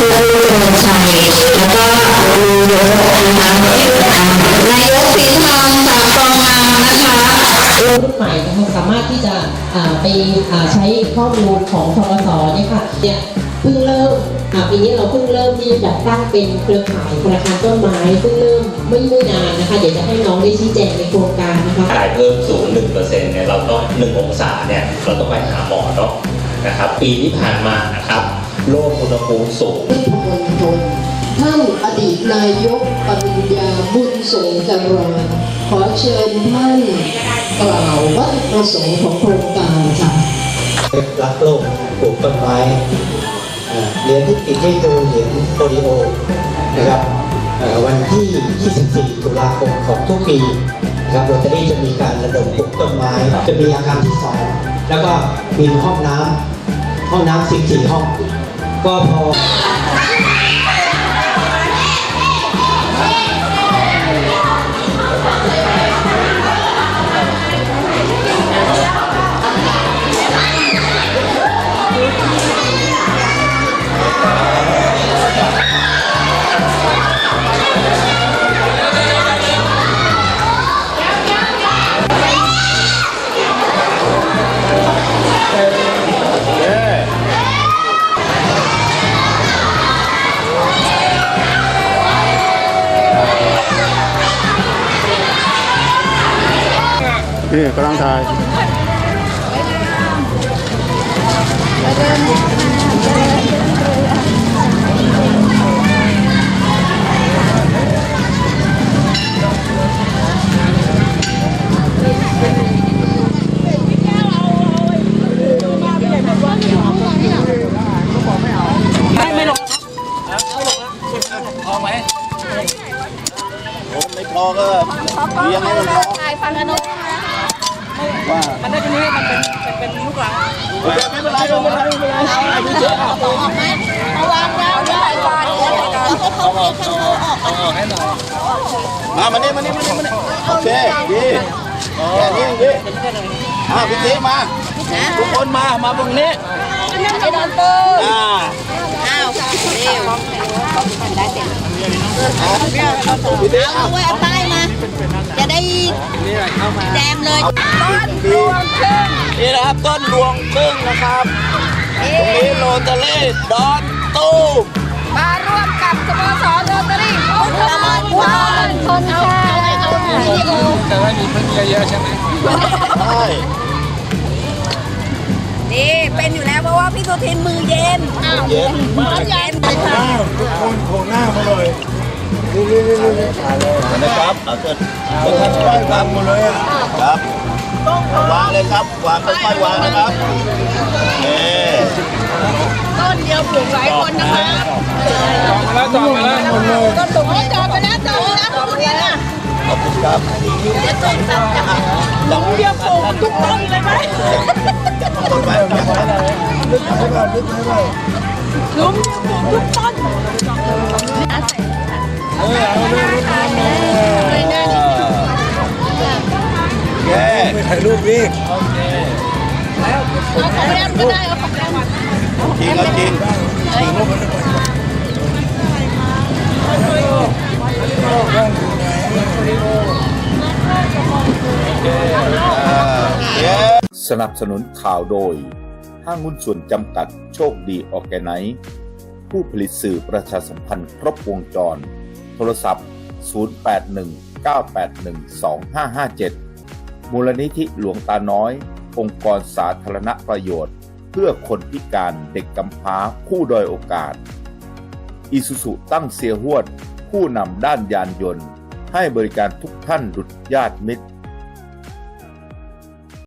ชื่อเรืองชัยแล้วก็มีเยอะนะคะนายกสีทองสามกองงามนะคะรุ่นใหม่นะคะสามารถที่จะไปใช้ข้อมูลของทกสเนี่ยค่ะเนี่ยเพิ่งเริ่มอีนี้เราเพิ่งเริ่มที่จะตั้งเป็นเครือข่ายธนาคารต้นไม้เพิ่งเริ่มไม่ไม่นานนะคะ เดี๋ยวจะให้น้องได้ชี้แจงในโครงการนะคะจ่ายเพิ่มสูง1%เปอร์เซ็นต์เนี่ยเราต้อง1องศาเนี่ยเราต้องไปหาหมอเนาะนะครับ ปีที่ผ่านมานะครับ โลกอุณหภูมิสูงพุทธมณฑลท่านอดีตนายกปริญญาบุญสงฆ์เจริญขอเชิญท่านกล่าววัตถุประสงค์ของโครงการค่ะรักโลกปลูกต้นไม้เอ่อเหรียญที่ติดให้ดูเหรียญโปลิโอนะครับเอ่อวันที่ 24 ตุลาคมของทุกปีนะครับโรตารี่จะมีการระดมปลูกต้นไม้ จะมีอาคารที่ 2 แล้วก็มีห้องน้ำห้องน้ำ 14 ห้อง ก็พ นี่กำลังถ่ายไม่พอก็เลี้ยงให้มันพอถ่ายฟังอนุว่า มันได้ตรงนี้มันเป็นเป็นเป็นลูกหลังไม่เป็นไรไม่เป็นไรไม่เป็นไรไม่เป็นไรต่อออกไหมเอาวางยาวได้ก่อนเดี๋ยวก่อนเอาออกเอาออกเอาออกให้หน่อยมามานี่มานี่มานี่มานี่โอเคดีแค่นี้ดีอ่าพี่ตีมาทุกคนมามาตรงนี้ไอ้โดนปืนอ่าอ้าวเร็วพี่ตีเอาไว้เอาป้ายมา จะได้แจมเลยดีนี่นะครับต้นรวงพึ่งนะครับตรงนี้โรตารี่ดอนตู้มาร่วมกับสโมสรโรตารี่พุทธมณฑลคนค่ะแต่ว่ามีพึ่งเยอะๆใช่ไหมใช่นี่เป็นอยู่แล้วเพราะว่าพี่สุทินมือเย็นอ้าวเย็นมือเย็นเลย ค่ะนะครับเอาเชิญเชิญท่านวางครับหมดเลยอะครับวางเลยครับวางค่อยๆวางนะครับนี่ต้นเดียวปลูกหลายคนนะคะจองมาแล้วจองมาแล้วต้นปลูกจองไปแล้วจองไปแล้วทุเรียนะขอบคุณครับเดี๋ยวต้นตัดจากหลุมเดียวปลูกทุกต้นเลยไหมต้นไม้เอาไว้ก่อนนึกไว้ก่อนนึกไว้ก่อนหลุมเดียวปลูกทุกต้น เออเอาเรื่องรถน้ำมาโอเคไม่ถ่ายรูปดิเอาของแรมก็ได้เอาของแรมจริงเอาจริงอ่าเย้สนับสนุนข่าวโดย ห้างหุ้นส่วนจำกัดโชคดีออแกไนซ์ผู้ผลิตสื่อประชาสัมพันธ์ครบวงจร ทรศัพท์ 0819812557 มูลนิธิหลวงตาน้อย องค์กรสาธารณประโยชน์ เพื่อคนพิการเด็กกำพร้าผู้ด้อยโอกาสอิสุสุตั้งเสียหวด ผู้นำด้านยานยนต์ ให้บริการทุกท่านดุจญาติมิตร